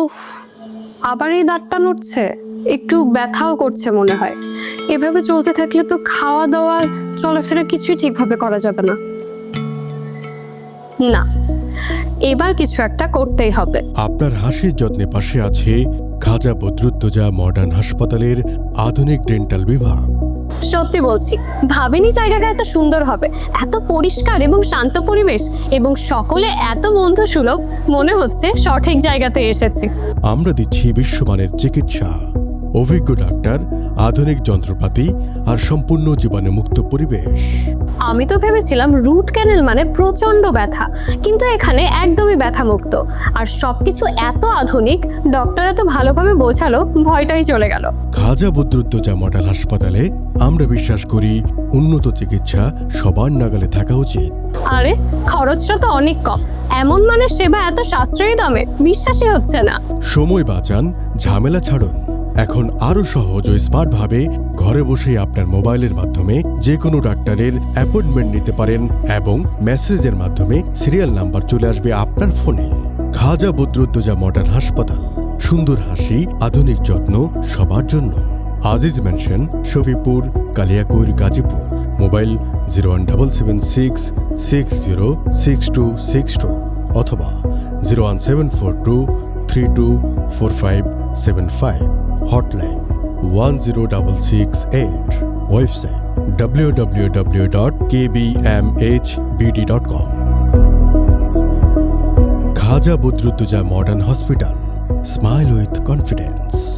ওহ, আবার এই দাঁতটা নড়ছে? একটু ব্যথাও করছে মনে হয়। এভাবে চলতে থাকলে তো খাওয়া দাওয়া চলাফেরা কিছুই ঠিকভাবে করা যাবে না। না, এবার কিছু একটা করতেই হবে। আপনার হাসির যত্নে পাশে আছে খাজা বদরুদ্দোজা মডার্ন হাসপাতালের আধুনিক ডেন্টাল বিভাগ। সত্যি বলছি, ভাবিনি জায়গাটা এত সুন্দর হবে। এত পরিষ্কার এবং শান্ত পরিবেশ এবং সকলে এত বন্ধু সুলভ, মনে হচ্ছে সঠিক জায়গাতে এসেছি। আমরা দিচ্ছি বিশ্বমানের চিকিৎসা। অভিজ্ঞ ডাক্তার আধুনিক যন্ত্রপাতি আর সম্পূর্ণ জীবাণুমুক্ত পরিবেশ। আমি তো ভেবেছিলাম রুট ক্যানেল মানে প্রচণ্ড ব্যথা কিন্তু এখানে একদমই ব্যথা মুক্ত আর সবকিছু এত আধুনিক ডক্টর এত ভালোভাবে বোঝালো ভয়টাই চলে গেল। খাজা বদরুদ্দোজা মডেল হাসপাতালে আমরা বিশ্বাস করি উন্নত চিকিৎসা সবার নাগালে থাকা উচিত। আরে খরচটা তো অনেক কম। এমন মানে সেবা এত সাশ্রয়ী দামে বিশ্বাসই হচ্ছে না। সময় বাঁচান ঝামেলা ছাড়ুন। এখন আরও সহজ ও স্মার্টভাবে ঘরে বসে আপনার মোবাইলের মাধ্যমে যে কোনো ডাক্তারের অ্যাপয়েন্টমেন্ট নিতে পারেন এবং মেসেজের মাধ্যমে সিরিয়াল নাম্বার চলে আসবে আপনার ফোনে খাজা বদরুদ্দোজা মডার্ন হাসপাতাল। সুন্দর হাসি, আধুনিক যত্ন সবার জন্য। Aziz mansion Shafipur, Kaliakair, Gazipur. Mobile zero one double seven six six zero six two six two অথবা zero one seven four two three two four five seven five. Hotline website com Khaja Badruddoza modern hospital smile with confidence